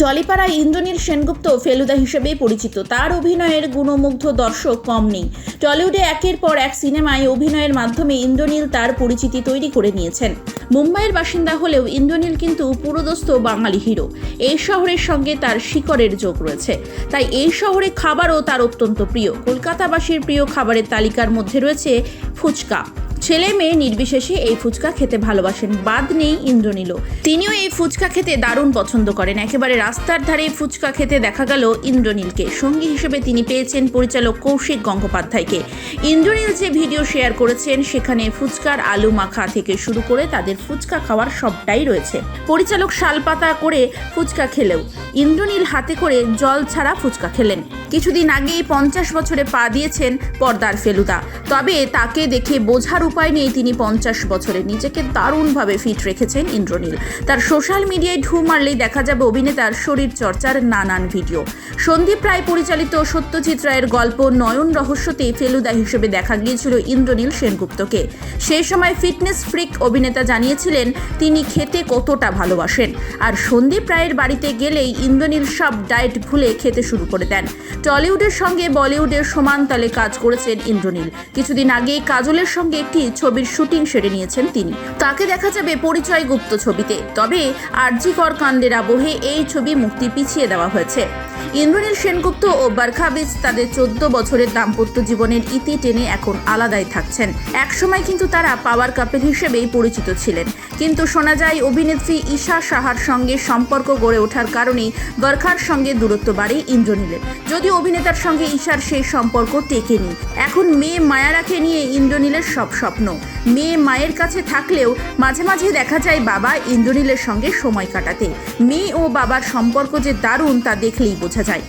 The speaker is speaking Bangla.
টলিপাড়ায় ইন্দ্রনীল সেনগুপ্ত ফেলুদা হিসেবেই পরিচিত। তার অভিনয়ের গুণমুগ্ধ দর্শক কম নেই। টলিউডে একের পর এক সিনেমায় অভিনয়ের মাধ্যমে ইন্দ্রনীল তার পরিচিতি তৈরি করে নিয়েছেন। মুম্বাইয়ের বাসিন্দা হলেও ইন্দ্রনীল কিন্তু পুরোদস্ত বাঙালি হিরো। এই শহরের সঙ্গে তার শিকড়ের যোগ রয়েছে। তাই এই শহরে খাবারও তার অত্যন্ত প্রিয়। কলকাতাবাসীর প্রিয় খাবারের তালিকার মধ্যে রয়েছে ফুচকা। ছেলে মেয়ে নির্বিশেষে এই ফুচকা খেতে ভালোবাসেন। বাদ নেই ইন্দ্রনীল তিনিও এই ফুচকা খেতে দারুণ পছন্দ করেন। একেবারে রাস্তার ধারে ফুচকা খেতে দেখা গেল ইন্দ্রনীলকে। সঙ্গী হিসেবে তিনি পেয়েছেন পরিচালক কৌশিক গঙ্গোপাধ্যায়কে। ইন্দ্রনীল যে ভিডিও শেয়ার করেছেন, সেখানে ফুচকার আলু মাখা থেকে শুরু করে তাদের ফুচকা খাওয়ার সবটাই রয়েছে। পরিচালক শালপাতা করে ফুচকা খেলেও ইন্দ্রনীল হাতে করে জল ছাড়া ফুচকা খেলেন। কিছুদিন আগেই পঞ্চাশ বছরে পা দিয়েছেন পর্দার ফেলুদা। তবে তাকে দেখে বোঝার উপায় নেই তিনি পঞ্চাশ বছরে। নিজেকে দারুণভাবে ফিট রেখেছেন ইন্দ্রনীল। তার সোশ্যাল মিডিয়ায় ঢু মারলেই দেখা যাবে অভিনেতার শরীর চর্চার নানান ভিডিও সন্দীপ রায় পরিচালিত সত্যজিৎ রায়ের গল্প নয়ন রহস্যতে ফেলুদা হিসেবে দেখা গিয়েছিল ইন্দ্রনীল সেনগুপ্তকে। সেই সময় ফিটনেস ফ্রিক অভিনেতা জানিয়েছিলেন, তিনি খেতে কতটা ভালোবাসেন। আর সন্দীপ রায়ের বাড়িতে গেলেই ইন্দ্রনীল সব ডায়েট ভুলে খেতে শুরু করে দেন। টলিউডের সঙ্গে বলিউডের সমান তালে কাজ করেছেন ইন্দ্রনীল। কিছুদিন আগে কাজলের সঙ্গে একটি ছবির শুটিং সেরে নিয়েছেন তিনি। তাকে দেখা যাবে পরিচয় গুপ্ত ছবিতে। তবে আরজিকর কাণ্ডের আবহে এই ছবি মুক্তি পিছিয়ে দেওয়া হয়েছে। ইন্দ্রনীল সেনগুপ্ত ও বারখাবিজ তাদের চোদ্দ বছরের দাম্পত্য জীবনের ইতি টেনে এখন আলাদাই থাকছেন। একসময় কিন্তু তারা পাওয়ার কাপেল হিসেবেই পরিচিত ছিলেন। কিন্তু শোনা যায়, অভিনেত্রী ঈশা সাহার সঙ্গে সম্পর্ক গড়ে ওঠার কারণেই বরখার সঙ্গে দূরত্ব বাড়ে ইন্দ্রনীলের। যদিও অভিনেতার সঙ্গে ঈশার সেই সম্পর্ক টেকেনি। এখন মেয়ে মায়ারাকে নিয়ে ইন্দ্রনীলের সব স্বপ্ন। মেয়ে মায়ের কাছে থাকলেও মাঝে মাঝে দেখা যায় বাবা ইন্দ্রনীলের সঙ্গে সময় কাটাতে। মেয়ে ও বাবার সম্পর্ক যে দারুণ তা দেখলেই বোঝা যায়